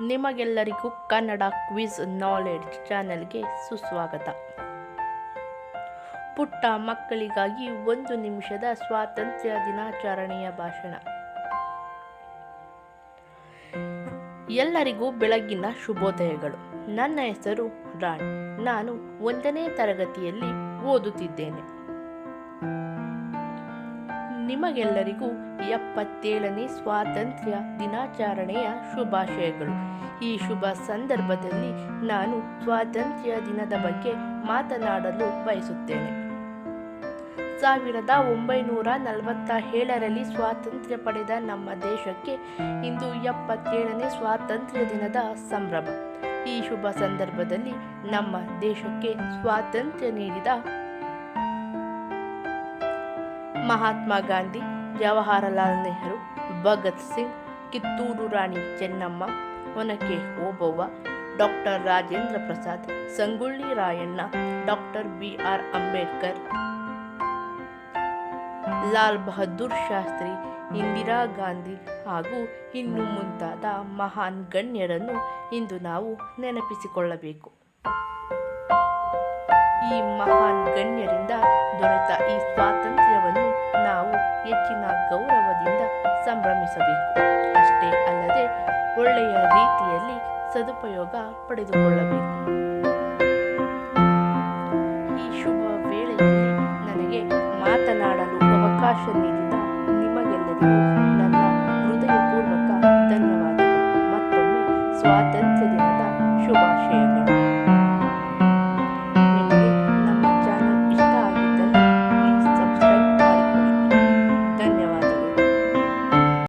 ನಿಮಗೆಲ್ಲರಿಗೂ Kannada quiz knowledge ಚಾನೆಲ್ಗೆ ಸುಸ್ವಾಗತ. ಪುಟ್ಟ ಮಕ್ಕಳಿಗಾಗಿ ಒಂದು ನಿಮಿಷದ ಸ್ವಾತಂತ್ರ್ಯ ದಿನಾಚರಣೆಯ ಭಾಷಣ. ಎಲ್ಲರಿಗೂ ಬೆಳಗ್ಗಿನ ಶುಭೋದಯಗಳು. ನನ್ನ ಹೆಸರು ರಾಣಿ. ನಾನು ಒಂದನೇ ತರಗತಿಯಲ್ಲಿ ಓದುತ್ತಿದ್ದೇನೆ. ನಿಮಗೆಲ್ಲರಿಗೂ ಎಪ್ಪತ್ತೇಳನೇ ಸ್ವಾತಂತ್ರ್ಯ ದಿನಾಚರಣೆಯ ಶುಭಾಶಯಗಳು. ಈ ಶುಭ ಸಂದರ್ಭದಲ್ಲಿ ನಾನು ಸ್ವಾತಂತ್ರ್ಯ ದಿನದ ಬಗ್ಗೆ ಮಾತನಾಡಲು ಬಯಸುತ್ತೇನೆ. ಸಾವಿರದ ಒಂಬೈನೂರ ನಲವತ್ತ ಏಳರಲ್ಲಿ ಸ್ವಾತಂತ್ರ್ಯ ಪಡೆದ ನಮ್ಮ ದೇಶಕ್ಕೆ ಇಂದು ಎಪ್ಪತ್ತೇಳನೇ ಸ್ವಾತಂತ್ರ್ಯ ದಿನದ ಸಂಭ್ರಮ. ಈ ಶುಭ ಸಂದರ್ಭದಲ್ಲಿ ನಮ್ಮ ದೇಶಕ್ಕೆ ಸ್ವಾತಂತ್ರ್ಯ ನೀಡಿದ Mahatma Gandhi, Jawaharlal Nehru, Bhagat Singh, Kittur Rani Chennamma, Onake Obavva, doctor Rajendra Prasad, Sangolli Rayanna, doctor B R Ambedkar, Lal Bahadur Shastri, Indira Gandhi ಹಾಗೂ ಇನ್ನು ಮುಂತಾದ ಮಹಾನ್ ಗಣ್ಯರನ್ನು ಇಂದು ನಾವು ನೆನಪಿಸಿಕೊಳ್ಳಬೇಕು. ಈ ಮಹಾನ್ ಗಣ್ಯರಿಂದ ದೊರೆತ ಈ ಸ್ವಾತಂತ್ರ್ಯವನ್ನು ಹೆಚ್ಚಿನ ಗೌರವದಿಂದ ಸಂಭ್ರಮಿಸಬೇಕು. ಅಷ್ಟೇ ಅಲ್ಲದೆ ಒಳ್ಳೆಯ ರೀತಿಯಲ್ಲಿ ಸದುಪಯೋಗ ಪಡೆದುಕೊಳ್ಳಬೇಕು. ಈ ಶುಭ ವೇಳೆಯಲ್ಲಿ ನನಗೆ ಮಾತನಾಡಲು ಅವಕಾಶ ನೀಡಿದ ನಿಮಗೆಲ್ಲರಿಗೂ ನನ್ನ ಹೃದಯಪೂರ್ವಕ ಧನ್ಯವಾದಗಳು. ಮತ್ತೊಮ್ಮೆ ಸ್ವಾತಂತ್ರ್ಯ ದಿನದ ಶುಭಾಶಯಗಳು.